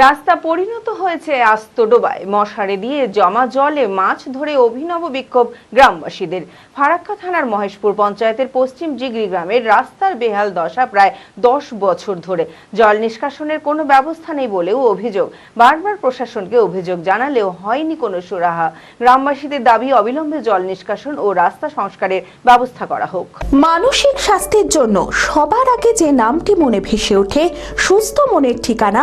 রাস্তা পরিণত হয়েছে আস্ত ডোবায়। মশারে দিয়ে জমা জলে মাছ ধরে অভিনব বিক্ষোভ গ্রামবাসীদের। ফারাক্কা থানার মহেশপুর পঞ্চায়েতের পশ্চিম জিগরি গ্রামের রাস্তার বেহাল দশা প্রায় দশ বছর ধরে। জল নিষ্কাশনের কোনো ব্যবস্থা নেই বলেও অভিযোগ। বারবার প্রশাসনকে অভিযোগ জানালেও হয়নি কোনো সুরাহা। গ্রামবাসীদের দাবি অবিলম্বে জল নিষ্কাশন ও রাস্তা সংস্কারের ব্যবস্থা করা হোক। মানসিক স্বাস্থ্যের জন্য সবার আগে যে নামটি মনে ভেসে ওঠে, সুস্থ মনের ঠিকানা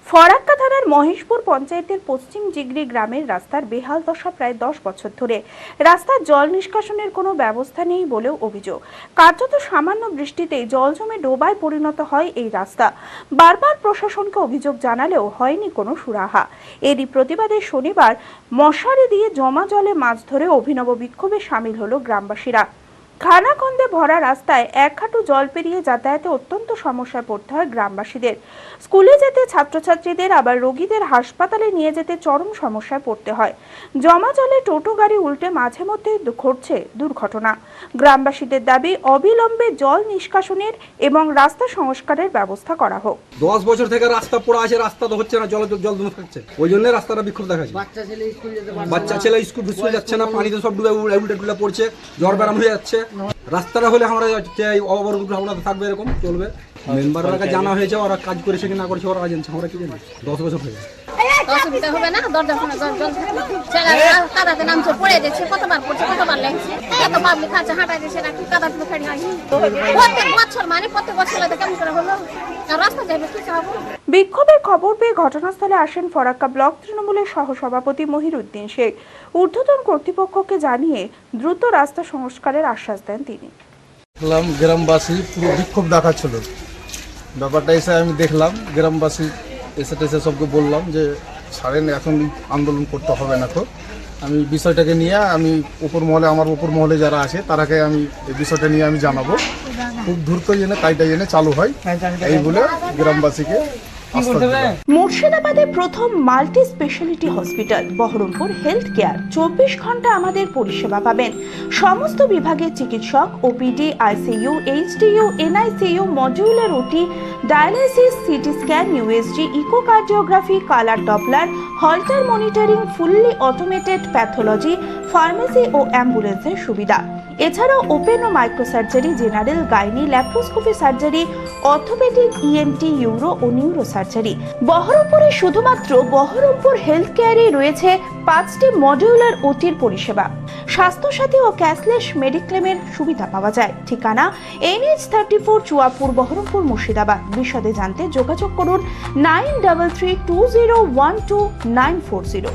Farakka থানার মহেশপুর পঞ্চায়েতের পশ্চিম জিগরি গ্রামের রাস্তার বেহাল দশা প্রায় দশ বছর ধরে। রাস্তার জল নিষ্কাশনের কোনো ব্যবস্থা নেই বলেও অভিযোগ। কার্যত সামান্য বৃষ্টিতেই জল জমে ডোবায় পরিণত হয় এই রাস্তা। বারবার প্রশাসনকে অভিযোগ জানালেও হয়নি কোনো সুরাহা। এরই প্রতিবাদে শনিবার মশারি দিয়ে জমা জলে মাছ ধরে অভিনব বিক্ষোভে সামিল হলো গ্রামবাসীরা। খানাখন্দে ভরা রাস্তায় এক হাঁটু জল পেরিয়ে যাতায়াতে অত্যন্ত সমস্যায় পড়তে হয় গ্রামবাসীদের। স্কুলে যেতে ছাত্রছাত্রীদের আবার রোগীদের হাসপাতালে নিয়ে যেতে চরম সমস্যায় পড়তে হয়। জমা জলে টোটো গাড়ি উল্টে মাঝে মধ্যে ঘটছে দুর্ঘটনা। গ্রামবাসীদের দাবি অবিলম্বে জল নিষ্কাশনের এবং রাস্তা সংস্কারের ব্যবস্থা করা হোক। দশ বছর থেকে রাস্তা পড়া আছে রাস্তা তো হচ্ছে না জল জল জমে থাকছে। ওই জন্য রাস্তাটা বিক্ষোভ দেখাচ্ছে। বাচ্চা ছেলে স্কুল বাচ্চা ছেলে স্কুল স্কুল যাচ্ছে না পানিতে সব ডুবে উল্টে উল্টে টুলে পড়ছে জ্বর ব্যারাম হয়ে যাচ্ছে। রাস্তাটা হলে আমরা অবরোধ আমরা থাকবে এরকম চলবে। মেম্বাররা জানা হয়েছে ওরা কাজ করেছে কি না করেছে ওরা জানছে আমরা কি জানি। দশ বছর হয়ে গেছে। অসুবিধা হবে না? দরজা ফোনে জল জল থাকবে ছেলেরা কাদাতে নামছে পড়ে যাচ্ছে কতবার পড়ছে কতবার লাগছে? এত পাবলিক আছে হাঁটা যাচ্ছে না কি কাদা ফুলো খাড়ি হয় প্রত্যেক বছর মানে প্রত্যেক বছর কেমন করে হলো? রাস্তা যাবে কি চাবো? বিক্ষোভের খবর পেয়ে ঘটনাস্থলে আসেন ফরাক্কা ব্লক তৃণমূলের সহসভাপতি মহিরুদ্দিন শেখ। ঊর্ধ্বতন কর্তৃপক্ষকে জানিয়ে দ্রুত রাস্তা সংস্কারের আশ্বাস দেন তিনি। দেখলাম গ্রামবাসী পুরো বিক্ষোভ দেখাচ্ছিল। ব্যাপারটা এসে আমি দেখলাম গ্রামবাসী এসে টেসে সবকে বললাম যে ছাড়েন এখন আন্দোলন করতে হবে না তো। আমি বিষয়টাকে নিয়ে আমি উপর মহলে আমার উপর মহলে যারা আছে তারাকে আমি এই বিষয়টা নিয়ে আমি জানাব। খুব দ্রুত জেনে কাজটা জেনে চালু হয় এই বলে গ্রামবাসীকে মুর্শিদাবাদে প্রথম multi speciality hospital Baharampur health care. চব্বিশ ঘণ্টা আমাদের পরিষেবা পাবেন। সমস্ত বিভাগের চিকিৎসক OPD ICU HDU NICU modular OT dialysis CT scan USG echocardiography colour doppler holter monitoring fully automated pathology, pharmacy ও অ্যাম্বুলেন্সের সুবিধা। এছাড়াও ওপেন ও microsurgery, general gynae, laparoscopy surgery, orthopaedic ENT uro ও নিউরো সার্জারি বহরমপুরে শুধুমাত্র বহরমপুর হেলথ কেয়ারে রয়েছে পাঁচটি modular ওটির পরিষেবা। স্বাস্থ্যসাথী ও cashless মেডিক্লেমের সুবিধা পাওয়া যায়। ঠিকানা NH thirty four Chuapur Baharampur Murshidabad. বিশদে জানতে যোগাযোগ করুন nine double three two zero one two nine four zero.